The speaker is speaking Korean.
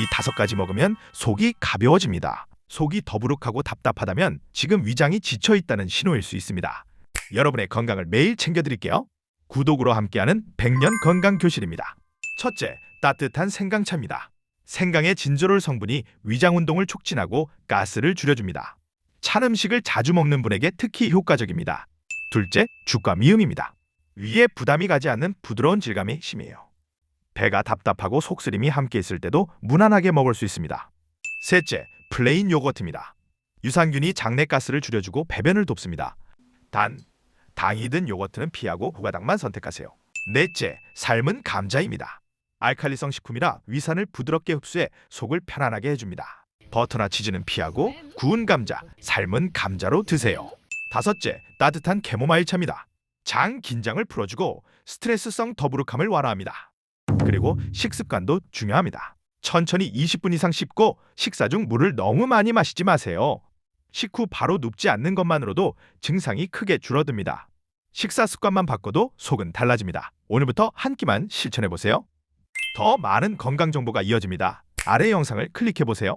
이 다섯 가지 먹으면 속이 가벼워집니다. 속이 더부룩하고 답답하다면 지금 위장이 지쳐 있다는 신호일 수 있습니다. 여러분의 건강을 매일 챙겨드릴게요. 구독으로 함께하는 백년 건강 교실입니다. 첫째, 따뜻한 생강차입니다. 생강의 진저롤 성분이 위장 운동을 촉진하고 가스를 줄여줍니다. 찬 음식을 자주 먹는 분에게 특히 효과적입니다. 둘째, 죽과 미음입니다. 위에 부담이 가지 않는 부드러운 질감이 심해요. 배가 답답하고 속쓰림이 함께 있을 때도 무난하게 먹을 수 있습니다. 셋째, 플레인 요거트입니다. 유산균이 장내 가스를 줄여주고 배변을 돕습니다. 단, 당이 든 요거트는 피하고 무가당만 선택하세요. 넷째, 삶은 감자입니다. 알칼리성 식품이라 위산을 부드럽게 흡수해 속을 편안하게 해줍니다. 버터나 치즈는 피하고 구운 감자, 삶은 감자로 드세요. 다섯째, 따뜻한 캐모마일 차입니다. 장 긴장을 풀어주고 스트레스성 더부룩함을 완화합니다. 그리고 식습관도 중요합니다. 천천히 20분 이상 씹고 식사 중 물을 너무 많이 마시지 마세요. 식후 바로 눕지 않는 것만으로도 증상이 크게 줄어듭니다. 식사 습관만 바꿔도 속은 달라집니다. 오늘부터 한 끼만 실천해 보세요. 더 많은 건강 정보가 이어집니다. 아래 영상을 클릭해 보세요.